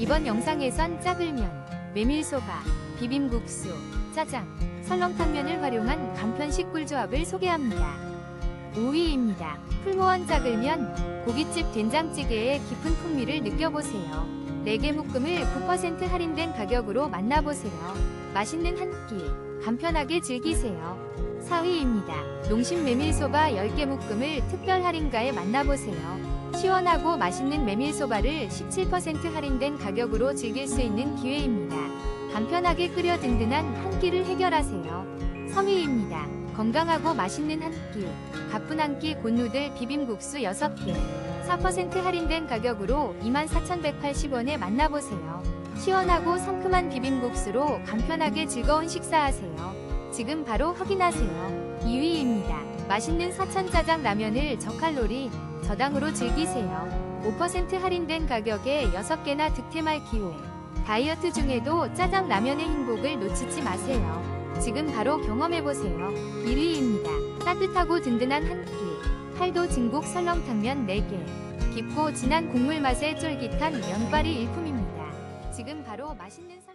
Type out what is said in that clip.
이번 영상에선 짜글면, 메밀소바, 비빔국수, 짜장, 설렁탕면을 활용한 간편식 꿀조합을 소개합니다. 5위입니다. 풀무원 짜글면, 고깃집 된장찌개의 깊은 풍미를 느껴보세요. 4개 묶음을 9% 할인된 가격으로 만나보세요. 맛있는 한 끼, 간편하게 즐기세요. 4위입니다. 농심 메밀소바 10개 묶음을 특별 할인가에 만나보세요. 시원하고 맛있는 메밀소바를 17% 할인된 가격으로 즐길 수 있는 기회입니다. 간편하게 끓여 든든한 한 끼를 해결하세요. 3위입니다. 건강하고 맛있는 한 끼, 가쁜 한 끼 곤누들 비빔국수 6개, 4% 할인된 가격으로 24,180원에 만나보세요. 시원하고 상큼한 비빔국수로 간편하게 즐거운 식사하세요. 지금 바로 확인하세요. 2위입니다. 맛있는 사천짜장 라면을 저칼로리, 저당으로 즐기세요. 5% 할인된 가격에 6개나 득템할 기회. 다이어트 중에도 짜장 라면의 행복을 놓치지 마세요. 지금 바로 경험해보세요. 1위입니다. 따뜻하고 든든한 한 끼. 팔도 진국 설렁탕면 4개. 깊고 진한 국물 맛의 쫄깃한 면발이 일품입니다. 지금 바로 맛있는 설-